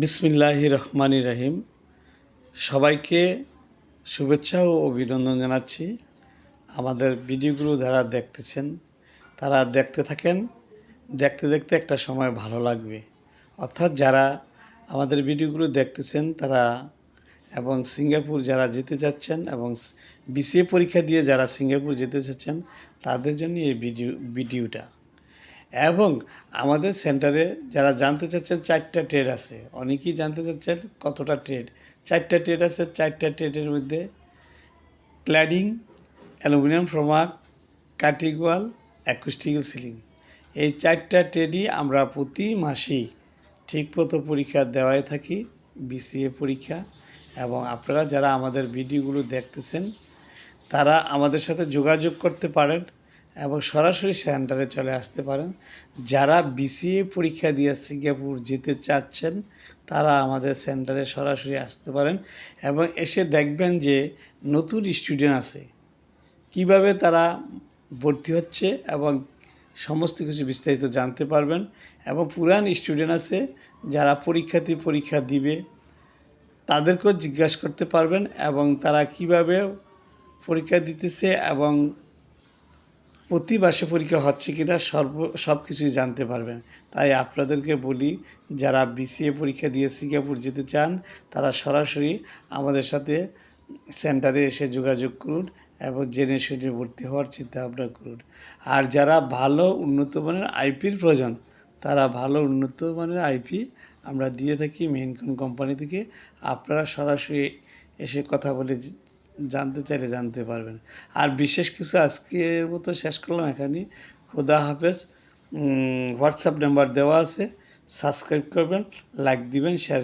বিসমিল্লাহ রহমানি রহিম। সবাইকে শুভেচ্ছা ও অভিনন্দন জানাচ্ছি। আমাদের ভিডিওগুলো যারা দেখতেছেন, তারা দেখতে থাকেন। দেখতে দেখতে একটা সময় ভালো লাগবে। অর্থাৎ যারা আমাদের ভিডিওগুলো দেখতেছেন, তারা এবং সিঙ্গাপুর যারা যেতে চাচ্ছেন এবং বিসিএ পরীক্ষা দিয়ে যারা সিঙ্গাপুর যেতে চাচ্ছেন, তাদের জন্য এই ভিডিও ভিডিওটা। এবং আমাদের সেন্টারে যারা জানতে চাচ্ছেন চারটা ট্রেড আছে, অনেকেই জানতে চাচ্ছেন কতটা ট্রেড চারটা ট্রেড আছে, চারটা ট্রেডের মধ্যে ক্ল্যাডিং অ্যালুমিনিয়াম ফ্রমার কাটিং ওয়াল অ্যাকুস্টিক্যাল সিলিং এই চারটা ট্রেডই আমরা প্রতি মাসেই ঠিকমতো পরীক্ষা দেওয়াই থাকি বিসিএ পরীক্ষা। এবং আপনারা যারা আমাদের ভিডিওগুলো দেখতেছেন, তারা আমাদের সাথে যোগাযোগ করতে পারেন। এবং সরাসরি সেন্টারে চলে আসতে পারেন। যারা বিসিএ পরীক্ষা দিয়ে সিঙ্গাপুর যেতে চাচ্ছেন, তারা আমাদের সেন্টারে সরাসরি আসতে পারেন এবং এসে দেখবেন যে নতুন স্টুডেন্ট আছে। কীভাবে তারা ভর্তি হচ্ছে এবং সমস্ত কিছু বিস্তারিত জানতে পারবেন এবং পুরান স্টুডেন্ট আছে যারা পরীক্ষার্থী পরীক্ষা দিবে, তাদেরকেও জিজ্ঞাসা করতে পারবেন এবং তারা কীভাবে পরীক্ষা দিতেছে এবং প্রতি মাসে পরীক্ষা হচ্ছে কিনা সর্ব, সব কিছুই জানতে পারবেন। তাই আপনাদেরকে বলি, যারা বিসিএ পরীক্ষা দিয়ে সিঙ্গাপুর যেতে চান, তারা সরাসরি আমাদের সাথে সেন্টারে এসে যোগাযোগ করুন এবং জেনে শুনে ভর্তি হওয়ার চিন্তা ভাবনা করুন। আর যারা ভালো উন্নত মানের আইপির প্রয়োজন, তারা ভালো উন্নত মানের আইপি আমরা দিয়ে থাকি মেইনকন কোম্পানি থেকে। আপনারা সরাসরি এসে কথা বলে জানতে চাইলে জানতে পারবেন। আর বিশেষ কিছু আজকের মতো শেষ করলাম এখানে। খোদা হাফেজ। হোয়াটসঅ্যাপ নাম্বার দেওয়া আছে। সাবস্ক্রাইব করবেন লাইক দিবেন শেয়ার